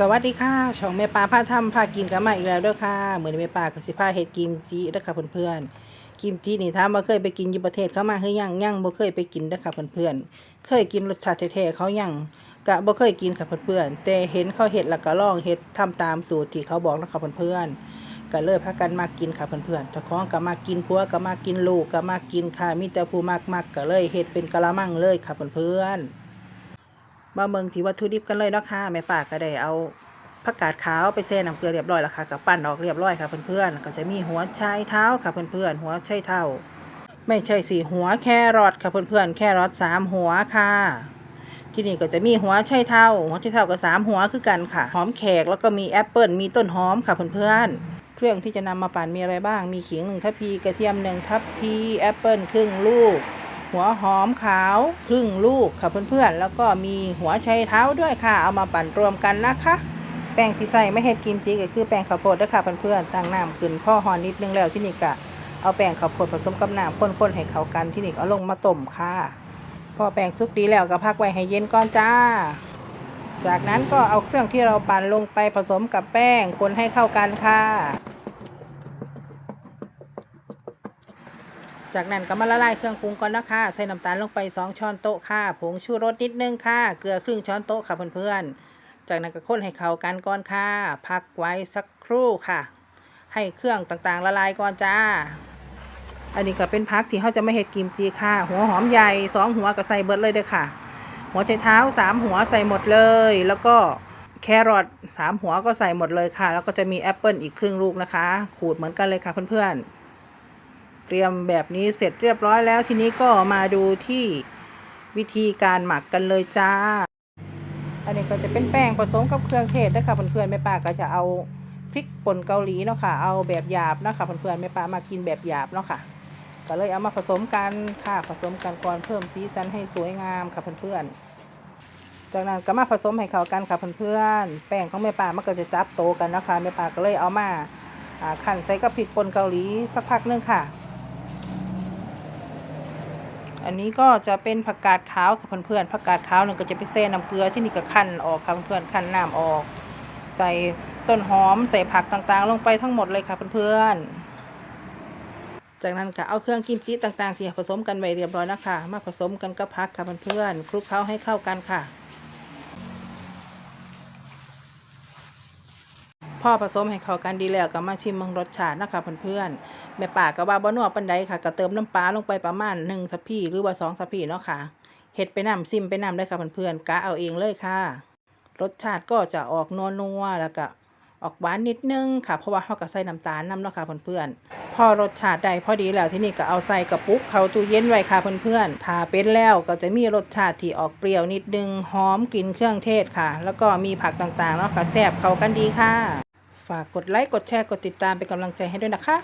สวัสดีค่ะ ช่องแม่ปลาพาทำพากินกันมาอีกแล้วด้วยค่ะเหมือนแม่ปลากับสิพาเฮ็ดกิมจิเด้อค่ะเพื่อนๆกิมจินี่ถามว่าเคยไปกินอยู่ประเทศเขามาหรือยังยังบ่เคยไปกินเด้อค่ะเพื่อนๆเคยกินรสชาติแท้ๆเขายังกะบ่เคยกินค่ะเพื่อนๆแต่เห็นเขาเฮ็ดแล้วก็ลองเฮ็ดทำตามสูตรที่เขาบอกแล้วค่ะเพื่อนๆก็เลยพากันมากินค่ะเพื่อนๆเจ้าของก็มากินผัวก็มากินลูกก็มากินค่ะมีแต่ผู้มากๆก็เลยเฮ็ดเป็นกะละมังเลยค่ะเพื่อนๆ มาเมืองที่วัตถุดิบกันเลยเนาะค่ะแม่ป่าก็ได้เอาผักกาดขาวไปแช่น้ำเกลือเรียบร้อยแล้วค่ะกับปั้นออกเรียบร้อยค่ะเพื่อนๆก็จะมีหัวไชเท้าค่ะเพื่อนๆหัวไชเท้าไม่ใช่สี่หัวแครอทค่ะเพื่อนๆแครอทสามหัวค่ะ ที่นี่ก็จะมีหัวไชเท้าหัวไชเท้าก็สามหัวคือกันค่ะ หอมแขกแล้วก็มีแอปเปิลมีต้นหอมค่ะเพื่อนๆเครื่องที่จะนำมาปั่นมีอะไรบ้าง มีขิงหนึ่งทัพพีกระเทียมหนึ่งทัพพีแอปเปิลครึ่งลูก หัวหอมขาวครึ่งลูกค่ะเพื่อนๆ แล้วก็มีหัวไชเท้าด้วยค่ะ เอามาปั่นรวมกันนะคะ แป้งที่ใส่ไม่เฮ็ดกิมจิก็คือแป้งข้าวโพดด้วยค่ะเพื่อนๆตั้งน้ำขึ้นพ่อหอนนิดนึงแล้วที่นี่ก็เอาแป้งข้าวโพดผสมกับน้ำข้นๆให้เข้ากันที่นี่ก็เอาลงมาต้มค่ะ พอแป้งสุกดีแล้วก็พักไว้ให้เย็นก่อนจ้า จากนั้นก็เอาเครื่องที่เราปั่นลงไปผสมกับแป้งคนให้เข้ากันค่ะ จากนั้นก็มาละลายเครื่องปรุงก่อนนะคะใส่น้ำตาลลงไป 2 ช้อนโต๊ะค่ะ ผงชูรสนิดนึงค่ะ เกลือครึ่งช้อนโต๊ะค่ะเพื่อนๆ จากนั้นก็คนให้เข้ากันก่อนค่ะ พักไว้สักครู่ค่ะ ให้เครื่องต่างๆ ละลายก่อนจ้า อันนี้ก็เป็นพักที่เขาจะไม่เห็ดกิมจีค่ะ หัวหอมใหญ่สองหัวก็ใส่เบิดเลยเด้อค่ะ หัวไชเท้าสามหัวใส่หมดเลย แล้วก็แครอทสามหัวก็ใส่หมดเลยค่ะ แล้วก็จะมีแอปเปิลอีกครึ่งลูกนะคะ ขูดเหมือนกันเลยค่ะเพื่อนๆ เตรียมแบบนี้เสร็จเรียบร้อยแล้วทีนี้ก็มาดูที่วิธีการหมักกันเลยจ้า อันนี้ก็จะเป็นแป้งผสมกับเครื่องเทศนะคะเพื่อนๆแม่ป้าก็จะเอาพริกป่นเกาหลีเนาะค่ะ เอาแบบหยาบนะคะเพื่อนๆแม่ป้ามากินแบบหยาบเนาะค่ะ ก็เลยเอามาผสมกันค่ะผสมกันก่อนเพิ่มสีสันให้สวยงามค่ะเพื่อนๆ จากนั้นก็มาผสมให้เข้ากันค่ะเพื่อนๆ แป้งของแม่ป้ามันก็จะจับโตกันนะคะแม่ป้าก็เลยเอามาอ่าคั่นใส่กับพริกป่นเกาหลีสักพักนึงค่ะ อันนี้ก็จะเป็นผักกาดขาวค่ะเพื่อนๆผักกาดขาวนึงก็จะไปแช่น้ำเกลือที่นี่ก็คั่นออกค่ะเพื่อนๆคั่นน้ำออก ใส่ต้นหอมใส่ผักต่างๆ ลงไปทั้งหมดเลยค่ะเพื่อนๆ จากนั้นค่ะเอาเครื่องกิมจิต่างๆที่ผสมกันไว้เรียบร้อยนะคะ มาผสมกันกับผักค่ะเพื่อนๆคลุกเคล้าให้เข้ากันค่ะ พอผสมให้เข้ากันดีแล้วก็มาชิมมืองรสชาตินะคะเพื่อนๆแม่ป่าก็ว่าบ่นัวปานใดค่ะก็เติมน้ำปลาลงไปประมาณหนึ่งทัพพีหรือว่าสองทัพพีเนาะค่ะเฮ็ดไปน้ำซิมไปน้ำเลยค่ะเพื่อนๆกะเอาเองเลยค่ะ รสชาติก็จะออกนัวๆแล้วก็ออกหวานนิดนึงค่ะเพราะว่าเขาก็ใส่น้ำตาลน้ำเนาะค่ะเพื่อนๆพอรสชาติได้พอดีแล้วที่นี่ก็เอาใส่กระปุกเข้าตู้เย็นไว้ค่ะเพื่อนๆถ้าเป็นแล้วก็จะมีรสชาติที่ออกเปรี้ยวนิดนึงหอมกลิ่นเครื่องเทศค่ะ แล้วก็มีผักต่างๆเนาะค่ะแซ่บเข้ากันดีค่ะ ฝากกดไลค์ กดแชร์ กดติดตามเป็นกำลังใจให้ด้วยนะคะ